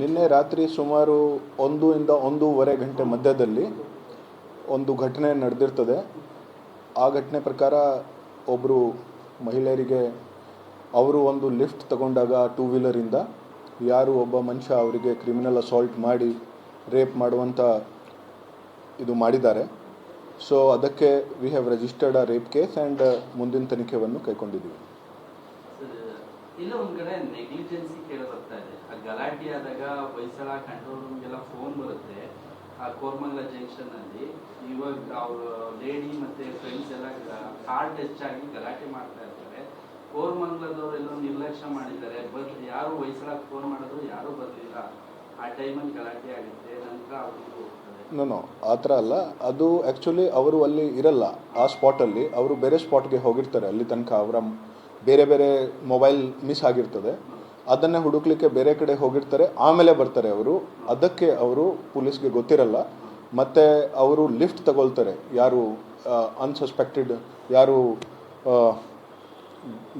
ನಿನ್ನೆ ರಾತ್ರಿ ಸುಮಾರು ಒಂದು ಇಂದ ಒಂದೂವರೆ ಗಂಟೆ ಮಧ್ಯದಲ್ಲಿ ಒಂದು ಘಟನೆ ನಡೆದಿರ್ತದೆ. ಆ ಘಟನೆ ಪ್ರಕಾರ ಒಬ್ಬರು ಮಹಿಳೆಯರಿಗೆ ಅವರು ಒಂದು ಲಿಫ್ಟ್ ತಗೊಂಡಾಗ ಟೂ ವೀಲರಿಂದ ಯಾರು ಒಬ್ಬ ಮನುಷ್ಯ ಅವರಿಗೆ ಕ್ರಿಮಿನಲ್ ಅಸಾಲ್ಟ್ ಮಾಡಿ ರೇಪ್ ಮಾಡುವಂಥ ಇದು ಮಾಡಿದ್ದಾರೆ. ಸೊ ಅದಕ್ಕೆ we have registered a rape case and ಮುಂದಿನ ತನಿಖೆಯನ್ನು ಕೈಕೊಂಡಿದ್ದೀವಿ ಇಲ್ಲ, ಒಂದ್ ಕಡೆ ನೆಗ್ಲಿಜೆನ್ಸಿ ಕೇಳ ಬರ್ತಾ ಇದೆ. ಆ ಗಲಾಟೆ ಆದಾಗ ಹೊಯ್ಸಳ ಕಂಟ್ರೋಲ್ ರೂಮ್ಗೆಲ್ಲ ಫೋನ್ ಬರುತ್ತೆ. ಆ ಕೋರ್ಮಂಗಲ ಜಂಕ್ಷನ್ ಅಲ್ಲಿ ಇವಾಗ ಅವ್ರ ಲೇಡಿ ಮತ್ತೆ ಫ್ರೆಂಡ್ಸ್ ಎಲ್ಲ ಕಾರ್ ಟಚ್ ಆಗಿ ಗಲಾಟೆ ಮಾಡ್ತಾ ಇರ್ತಾರೆ ಕೋರ್ಮಂಗಲದವರೆಲ್ಲ ನಿರ್ಲಕ್ಷ್ಯ ಮಾಡಿದ್ದಾರೆ. ಬಟ್ ಯಾರು ಹೊಯ್ಸಳ ಫೋನ್ ಮಾಡಿದ್ರು, ಯಾರು ಬರಲಿಲ್ಲ. ಆ ಟೈಮಲ್ಲಿ ಗಲಾಟೆ ಆಗುತ್ತೆ. ನಂತರ ಹೋಗ್ತದೆ ನೋ ಆ ಥರ ಅಲ್ಲ. ಅದು ಆ್ಯಕ್ಚುಲಿ ಅವರು ಅಲ್ಲಿ ಇರಲ್ಲ. ಆ ಸ್ಪಾಟಲ್ಲಿ ಅವರು ಬೇರೆ ಸ್ಪಾಟ್ಗೆ ಹೋಗಿರ್ತಾರೆ. ಅಲ್ಲಿ ತನಕ ಅವರ ಬೇರೆ ಬೇರೆ ಮೊಬೈಲ್ ಮಿಸ್ ಆಗಿರ್ತದೆ. ಅದನ್ನೇ ಹುಡುಕ್ಲಿಕ್ಕೆ ಬೇರೆ ಕಡೆ ಹೋಗಿರ್ತಾರೆ. ಆಮೇಲೆ ಬರ್ತಾರೆ ಅವರು. ಅದಕ್ಕೆ ಅವರು ಪೊಲೀಸ್ಗೆ ಗೊತ್ತಿರಲ್ಲ. ಮತ್ತು ಅವರು ಲಿಫ್ಟ್ ತಗೊಳ್ತಾರೆ. ಯಾರು ಅನ್ಸಸ್ಪೆಕ್ಟೆಡ್ ಯಾರು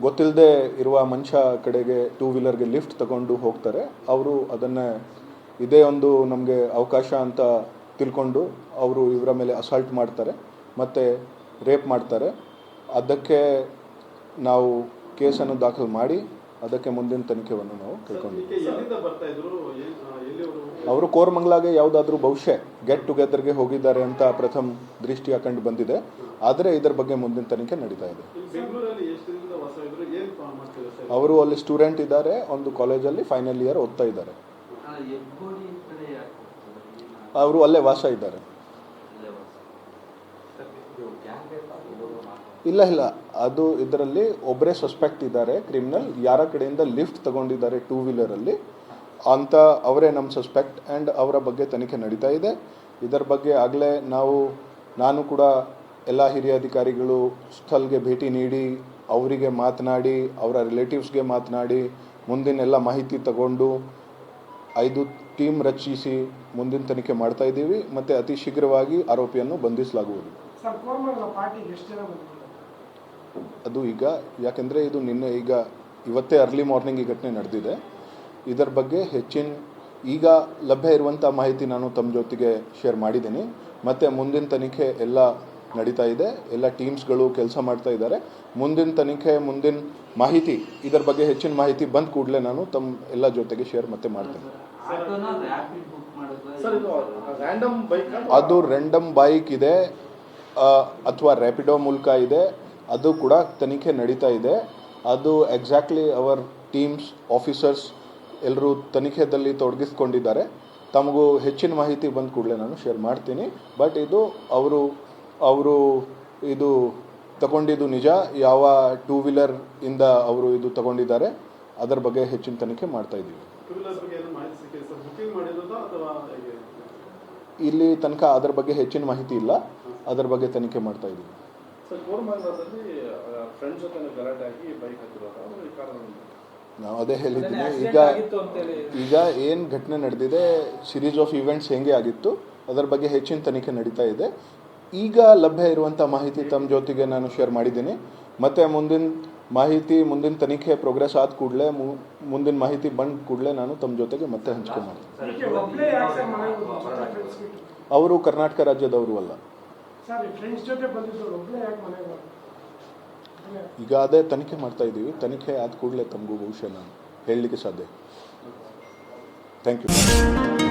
ಗೊತ್ತಿಲ್ಲದೆ ಇರುವ ಮನುಷ್ಯ ಕಡೆಗೆ ಟೂ ವೀಲರ್ಗೆ ಲಿಫ್ಟ್ ತಗೊಂಡು ಹೋಗ್ತಾರೆ. ಅವರು ಅದನ್ನೇ, ಇದೇ ಒಂದು ನಮಗೆ ಅವಕಾಶ ಅಂತ ತಿಳ್ಕೊಂಡು ಅವರು ಇವರ ಮೇಲೆ ಅಸಾಲ್ಟ್ ಮಾಡ್ತಾರೆ ಮತ್ತು ರೇಪ್ ಮಾಡ್ತಾರೆ. ಅದಕ್ಕೆ ನಾವು ಕೇಸನ್ನು ದಾಖಲು ಮಾಡಿ ಅದಕ್ಕೆ ಮುಂದಿನ ತನಿಖೆಯನ್ನು ನಾವು ಕೇಳ್ಕೊಂಡಿದ್ದೀವಿ ಅವರು ಕೋರಮಂಗ್ಲಾಗೆ ಯಾವುದಾದ್ರೂ ಬಹುಶಃ ಗೆಟ್ ಟುಗೆದರ್ಗೆ ಹೋಗಿದ್ದಾರೆ ಅಂತ ಪ್ರಥಮ ದೃಷ್ಟಿ ಹಾಕೊಂಡು ಬಂದಿದೆ. ಆದರೆ ಇದರ ಬಗ್ಗೆ ಮುಂದಿನ ತನಿಖೆ ನಡೀತಾ ಇದೆ. ಇಲ್ಲಿ ಬೆಂಗಳೂರಲ್ಲಿ ಎಷ್ಟು ದಿನದಿಂದ ವಾಸ ಇದ್ರು? ಏನ್ ಪಾ- ಸರ್? ಅವರು ಅಲ್ಲಿ ಸ್ಟೂಡೆಂಟ್ ಇದ್ದಾರೆ ಒಂದು ಕಾಲೇಜಲ್ಲಿ ಫೈನಲ್ ಇಯರ್ ಓದ್ತಾ ಇದ್ದಾರೆ. ಅವರು ಅಲ್ಲೇ ವಾಸ ಇದ್ದಾರೆ? ಇಲ್ಲ ಇಲ್ಲ. ಅದು ಇದರಲ್ಲಿ ಒಬ್ಬರೇ ಸಸ್ಪೆಕ್ಟ್ ಇದ್ದಾರೆ ಕ್ರಿಮಿನಲ್ ಯಾರ ಕಡೆಯಿಂದ ಲಿಫ್ಟ್ ತಗೊಂಡಿದ್ದಾರೆ ಟೂ ವೀಲರಲ್ಲಿ ಅಂತ ಅವರೇ ನಮ್ಮ ಸಸ್ಪೆಕ್ಟ್ ಆ್ಯಂಡ್ ಅವರ ಬಗ್ಗೆ ತನಿಖೆ ನಡೀತಾ ಇದೆ. ಇದರ ಬಗ್ಗೆ ಆಗಲೇ ನಾವು, ನಾನು ಕೂಡ ಎಲ್ಲ ಹಿರಿಯ ಅಧಿಕಾರಿಗಳು ಸ್ಥಳಗೆ ಭೇಟಿ ನೀಡಿ, ಅವರಿಗೆ ಮಾತನಾಡಿ, ಅವರ ರಿಲೇಟಿವ್ಸ್ಗೆ ಮಾತನಾಡಿ ಮುಂದಿನ ಎಲ್ಲ ಮಾಹಿತಿ ತಗೊಂಡು, ಐದು ಟೀಮ್ ರಚಿಸಿ ಮುಂದಿನ ತನಿಖೆ ಮಾಡ್ತಾ ಇದ್ದೀವಿ ಮತ್ತು ಅತಿ ಶೀಘ್ರವಾಗಿ ಆರೋಪಿಯನ್ನು ಬಂಧಿಸಲಾಗುವುದು. ಅದು ಈಗ ಯಾಕೆಂದರೆ ಇದು ನಿನ್ನೆ ಈಗ ಇವತ್ತೇ ಅರ್ಲಿ ಮಾರ್ನಿಂಗ್ ಈ ಘಟನೆ ನಡೆದಿದೆ. ಇದರ ಬಗ್ಗೆ ಹೆಚ್ಚಿನ ಈಗ ಲಭ್ಯ ಇರುವಂಥ ಮಾಹಿತಿ ನಾನು ತಮ್ಮ ಜೊತೆಗೆ ಶೇರ್ ಮಾಡಿದ್ದೀನಿ. ಮತ್ತು ಮುಂದಿನ ತನಿಖೆ ಎಲ್ಲ ನಡೀತಾ ಇದೆ. ಎಲ್ಲ ಟೀಮ್ಸ್ಗಳು ಕೆಲಸ ಮಾಡ್ತಾ ಇದ್ದಾರೆ. ಮುಂದಿನ ತನಿಖೆ ಮುಂದಿನ ಮಾಹಿತಿ ಇದರ ಬಗ್ಗೆ ಹೆಚ್ಚಿನ ಮಾಹಿತಿ ಬಂದ ಕೂಡಲೇ ನಾನು ತಮ್ಮ ಎಲ್ಲ ಜೊತೆಗೆ ಶೇರ್ ಮತ್ತೆ ಮಾಡ್ತೀನಿ. ಇದು ರ್ಯಾಂಡಮ್ ಬೈಕ್ ಅದು ರೆಂಡಮ್ ಬೈಕ್ ಇದೆ. ಅಥವಾ ರ್ಯಾಪಿಡೋ ಮೂಲಕ ಇದೆ. ಅದು ಕೂಡ ತನಿಖೆ ನಡೀತಾ ಇದೆ. ಅದು ಎಕ್ಸಾಕ್ಟ್ಲಿ ಅವರ್ ಟೀಮ್ಸ್ ಆಫೀಸರ್ಸ್ ಎಲ್ಲರೂ ತನಿಖೆಯಲ್ಲಿ ತೊಡಗಿಸ್ಕೊಂಡಿದ್ದಾರೆ. ತಮಗೂ ಹೆಚ್ಚಿನ ಮಾಹಿತಿ ಬಂದ ಕೂಡಲೇ ನಾನು ಶೇರ್ ಮಾಡ್ತೀನಿ. ಬಟ್ ಇದು ಅವರು ಅವರು ಇದು ತಗೊಂಡಿದ್ದು ನಿಜ. ಯಾವ ಟೂ ವೀಲರ್ ಇಂದ ಅವರು ಇದು ತಗೊಂಡಿದ್ದಾರೆ. ಅದರ ಬಗ್ಗೆ ಹೆಚ್ಚಿನ ತನಿಖೆ ಮಾಡ್ತಾ ಇದ್ದೀವಿ ಟೂ ವೀಲರ್ ಬಗ್ಗೆ ಏನು ಮಾಹಿತಿ ಸಿಕ್ಕಿದೆ ಸರ್ ಬುಕಿಂಗ್ ಮಾಡಿರೋದಾ ಅಥವಾ ಹೇಗೆ ಇಲ್ಲಿ ತನಕ ಅದರ ಬಗ್ಗೆ ಹೆಚ್ಚಿನ ಮಾಹಿತಿ ಇಲ್ಲ. ಅದರ ಬಗ್ಗೆ ತನಿಖೆ ಮಾಡ್ತಾ ಇದ್ದೀವಿ. ನಾವು ಅದೇ ಹೇಳಿದ್ದೀನಿ. ಈಗ ಈಗ ಏನು ಘಟನೆ ನಡೆದಿದೆ ಸಿರೀಸ್ ಆಫ್ ಇವೆಂಟ್ಸ್ ಹೆಂಗೆ ಆಗಿತ್ತು ಅದರ ಬಗ್ಗೆ ಹೆಚ್ಚಿನ ತನಿಖೆ ನಡೀತಾ ಇದೆ. ಈಗ ಲಭ್ಯ ಇರುವಂಥ ಮಾಹಿತಿ ತಮ್ಮ ಜೊತೆಗೆ ನಾನು ಶೇರ್ ಮಾಡಿದ್ದೀನಿ. ಮತ್ತು ಮುಂದಿನ ಮಾಹಿತಿ ಮುಂದಿನ ತನಿಖೆ ಪ್ರೋಗ್ರೆಸ್ ಆದ ಕೂಡಲೇ ಮುಂದಿನ ಮಾಹಿತಿ ಬಂದ ಕೂಡಲೇ ನಾನು ತಮ್ಮ ಜೊತೆಗೆ ಮತ್ತೆ ಹಂಚ್ಕೊಂಡು ಮಾಡ್ತೀನಿ. ಅವರು ಕರ್ನಾಟಕ ರಾಜ್ಯದವರು ಅಲ್ಲ? ಈಗ ಅದೇ ತನಿಖೆ ಮಾಡ್ತಾ ಇದ್ದೀವಿ ತನಿಖೆ ಆದ ಕೂಡಲೇ ತಮಗೂ ಬಹುಶಃ ನಾನು ಹೇಳಲಿಕ್ಕೆ ಸಾಧ್ಯ. Thank you